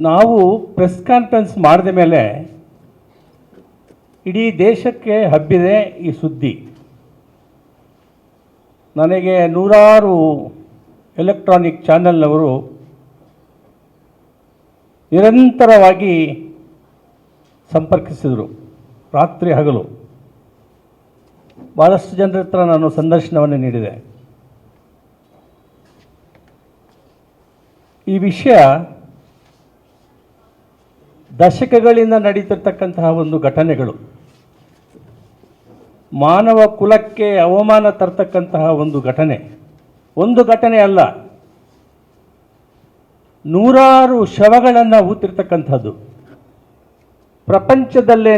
ನಾವು press conference ಮಾಡಿದ ಮೇಲೆ ಇಡೀ ದೇಶಕ್ಕೆ ಹಬ್ಬಿದೆ ಈ ಸುದ್ದಿ. ನನಗೆ ನೂರಾರು ಎಲೆಕ್ಟ್ರಾನಿಕ್ ಚಾನೆಲ್ನವರು ನಿರಂತರವಾಗಿ ಸಂಪರ್ಕಿಸಿದರು. ರಾತ್ರಿ ಹಗಲು. ಭಾಳಷ್ಟು ಜನರ ಹತ್ರ ನಾನು ಸಂದರ್ಶನವನ್ನು ನೀಡಿದೆ. ಈ ವಿಷಯ ದಶಕಗಳಿಂದ ನಡೀತಿರ್ತಕ್ಕಂತಹ ಒಂದು ಘಟನೆಗಳು. ಮಾನವ ಕುಲಕ್ಕೆ ಅವಮಾನ ತರ್ತಕ್ಕಂತಹ ಒಂದು ಘಟನೆ. ಒಂದು ಘಟನೆ ಅಲ್ಲ. ನೂರಾರು ಶವಗಳನ್ನು ಹೂತಿರ್ತಕ್ಕಂಥದ್ದು ಪ್ರಪಂಚದಲ್ಲೇ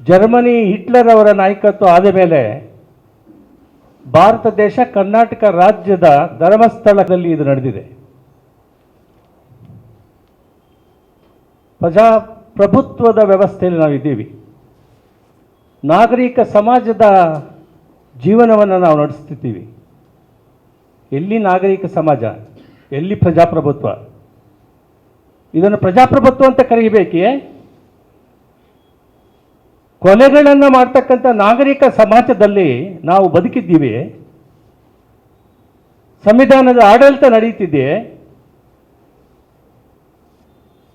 ಜರ್ಮನಿ ಹಿಟ್ಲರ್ ಅವರ ನಾಯಕತ್ವ ಆದ ಮೇಲೆ ಭಾರತ ದೇಶ ಕರ್ನಾಟಕ ರಾಜ್ಯದ ಧರ್ಮಸ್ಥಳದಲ್ಲಿ ಇದು ನಡೆದಿದೆ. ಪ್ರಜಾಪ್ರಭುತ್ವದ ವ್ಯವಸ್ಥೆಯಲ್ಲಿ ನಾವಿದ್ದೀವಿ. ನಾಗರಿಕ ಸಮಾಜದ ಜೀವನವನ್ನು ನಾವು ನಡೆಸ್ತಿದ್ದೀವಿ. ಎಲ್ಲಿ ನಾಗರಿಕ ಸಮಾಜ, ಎಲ್ಲಿ ಪ್ರಜಾಪ್ರಭುತ್ವ? ಇದನ್ನು ಪ್ರಜಾಪ್ರಭುತ್ವ ಅಂತ ಕರೀಬೇಕೇ ಕೊಲೆಗಳನ್ನು ಮಾಡ್ತಕ್ಕಂಥ ನಾಗರಿಕ ಸಮಾಜದಲ್ಲಿ ನಾವು ಬದುಕಿದ್ದೀವಿ. ಸಂವಿಧಾನದ ಆಡಳಿತ ನಡೀತಿದೆ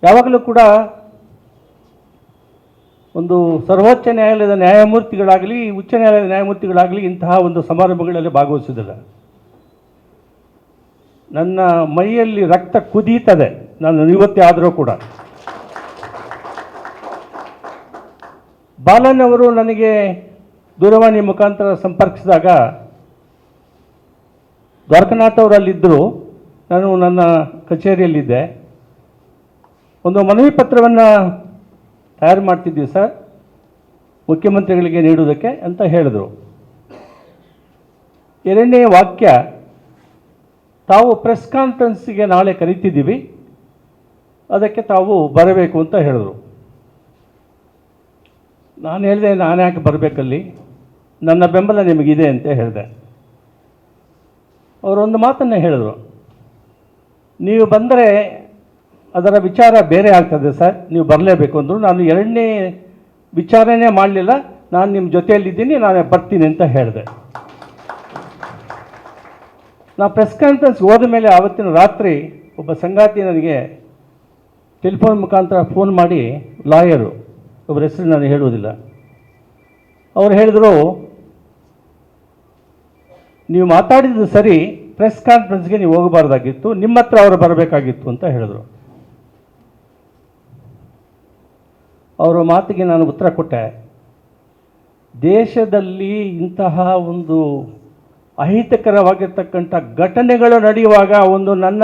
ಯಾವಾಗಲೂ ಕೂಡ ಒಂದು ಸರ್ವೋಚ್ಚ ನ್ಯಾಯಾಲಯದ ನ್ಯಾಯಮೂರ್ತಿಗಳಾಗಲಿ, ಉಚ್ಚ ನ್ಯಾಯಾಲಯದ ನ್ಯಾಯಮೂರ್ತಿಗಳಾಗಲಿ ಇಂತಹ ಒಂದು ಸಮಾರಂಭಗಳಲ್ಲಿ ಭಾಗವಹಿಸಿದ್ದಾರೆ. ನನ್ನ ಮೈಯಲ್ಲಿ ರಕ್ತ ಕುದೀತದೆ. ನಾನು ಇವತ್ತೇ ಆದರೂ ಕೂಡ. ಬಾಲನ್ ಅವರು ನನಗೆ ದೂರವಾಣಿ ಮುಖಾಂತರ ಸಂಪರ್ಕಿಸಿದಾಗ, ದ್ವಾರಕನಾಥ್ ಅವರಲ್ಲಿದ್ದರೂ. ನಾನು ನನ್ನ ಕಚೇರಿಯಲ್ಲಿದ್ದೆ. ಒಂದು ಮನವಿ ಪತ್ರವನ್ನು ತಯಾರು ಮಾಡ್ತಿದ್ದೀವಿ ಸರ್. ಮುಖ್ಯಮಂತ್ರಿಗಳಿಗೆ ನೀಡುವುದಕ್ಕೆ ಅಂತ ಹೇಳಿದರು. ಎರಡನೇ ವಾಕ್ಯ, ತಾವು ಪ್ರೆಸ್ ಕಾನ್ಫರೆನ್ಸಿಗೆ ನಾಳೆ ಕರೀತಿದ್ದೀವಿ, ಅದಕ್ಕೆ ತಾವು ಬರಬೇಕು ಅಂತ ಹೇಳಿದರು. ನಾನು ಹೇಳಿದೆ, ನಾನು ಯಾಕೆ ಬರಬೇಕಲ್ಲಿ? ನನ್ನ ಬೆಂಬಲ ನಿಮಗಿದೆ ಅಂತ ಹೇಳಿದೆ. ಅವರೊಂದು ಮಾತನ್ನು ಹೇಳಿದರು. ನೀವು ಬಂದರೆ ಅದರ ವಿಚಾರ ಬೇರೆ ಆಗ್ತದೆ ಸರ್. ನೀವು ಬರಲೇಬೇಕು ಅಂದರು ನಾನು ಎರಡನೇ ವಿಚಾರನೇ ಮಾಡಲಿಲ್ಲ. ನಾನು ನಿಮ್ಮ ಜೊತೆಯಲ್ಲಿದ್ದೀನಿ, ನಾನು ಬರ್ತೀನಿ ಅಂತ ಹೇಳಿದೆ. ನಾನು ಪ್ರೆಸ್ ಕಾನ್ಫರೆನ್ಸ್ ಹೋದ ಮೇಲೆ ಆವತ್ತಿನ ರಾತ್ರಿ ಒಬ್ಬ ಸಂಗಾತಿ ನನಗೆ ಟೆಲಿಫೋನ್ ಮುಖಾಂತರ ಫೋನ್ ಮಾಡಿ ಲಾಯರು ಒಬ್ಬರ ಹೆಸರು ನಾನು ಹೇಳುವುದಿಲ್ಲ. ಅವರು ಹೇಳಿದರು, ನೀವು ಮಾತಾಡಿದ್ದು ಸರಿ, ಪ್ರೆಸ್ ಕಾನ್ಫರೆನ್ಸ್ಗೆ ನೀವು ಹೋಗಬಾರ್ದಾಗಿತ್ತು, ನಿಮ್ಮ ಹತ್ರ ಅವರು ಬರಬೇಕಾಗಿತ್ತು ಅಂತ ಹೇಳಿದರು. ಅವರ ಮಾತಿಗೆ ನಾನು ಉತ್ತರ ಕೊಟ್ಟೆ. ದೇಶದಲ್ಲಿ ಇಂತಹ ಒಂದು ಅಹಿತಕರವಾಗಿರ್ತಕ್ಕಂಥ ಘಟನೆಗಳು ನಡೆಯುವಾಗ ಒಂದು ನನ್ನ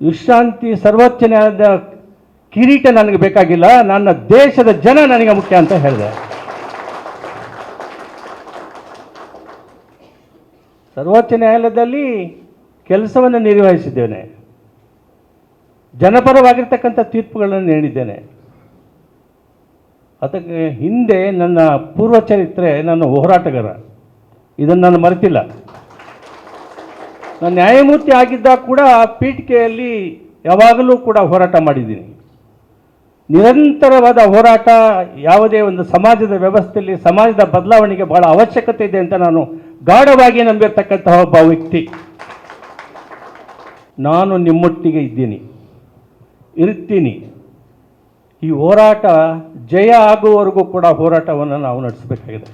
ವಿಶ್ರಾಂತಿ ಸರ್ವೋಚ್ಚ ನ್ಯಾಯಾಲಯದ ಕಿರೀಟ ನನಗೆ ಬೇಕಾಗಿಲ್ಲ, ನನ್ನ ದೇಶದ ಜನ ನನಗೆ ಮುಖ್ಯ ಅಂತ ಹೇಳಿದೆ. ಸರ್ವೋಚ್ಚ ನ್ಯಾಯಾಲಯದಲ್ಲಿ ಕೆಲಸವನ್ನು ನಿರ್ವಹಿಸಿದ್ದೇನೆ. ಜನಪರವಾಗಿರ್ತಕ್ಕಂಥ ತೀರ್ಪುಗಳನ್ನು ನೀಡಿದ್ದೇನೆ. ಅದಕ್ಕೆ ಹಿಂದೆ ನನ್ನ ಪೂರ್ವ ಚರಿತ್ರೆ ನನ್ನ ಹೋರಾಟಗಾರ. ಇದನ್ನು ನಾನು ಮರೆತಿಲ್ಲ. ನಾನು ನ್ಯಾಯಮೂರ್ತಿ ಆಗಿದ್ದಾಗ ಕೂಡ ಪೀಠಿಕೆಯಲ್ಲಿ ಯಾವಾಗಲೂ ಕೂಡ ಹೋರಾಟ ಮಾಡಿದ್ದೀನಿ. ನಿರಂತರವಾದ ಹೋರಾಟ, ಯಾವುದೇ ಒಂದು ಸಮಾಜದ ವ್ಯವಸ್ಥೆಯಲ್ಲಿ ಸಮಾಜದ ಬದಲಾವಣೆಗೆ ಬಹಳ ಅವಶ್ಯಕತೆ ಇದೆ ಅಂತ ನಾನು ಗಾಢವಾಗಿ ನಂಬಿರ್ತಕ್ಕಂತಹ ಒಬ್ಬ ವ್ಯಕ್ತಿ. ನಾನು ನಿಮ್ಮೊಟ್ಟಿಗೆ ಇದ್ದೀನಿ. ಇರ್ತೀನಿ ಈ ಹೋರಾಟ ಜಯ ಆಗುವವರೆಗೂ ಕೂಡ ಹೋರಾಟವನ್ನು ನಾವು ನಡೆಸಬೇಕಾಗಿದೆ.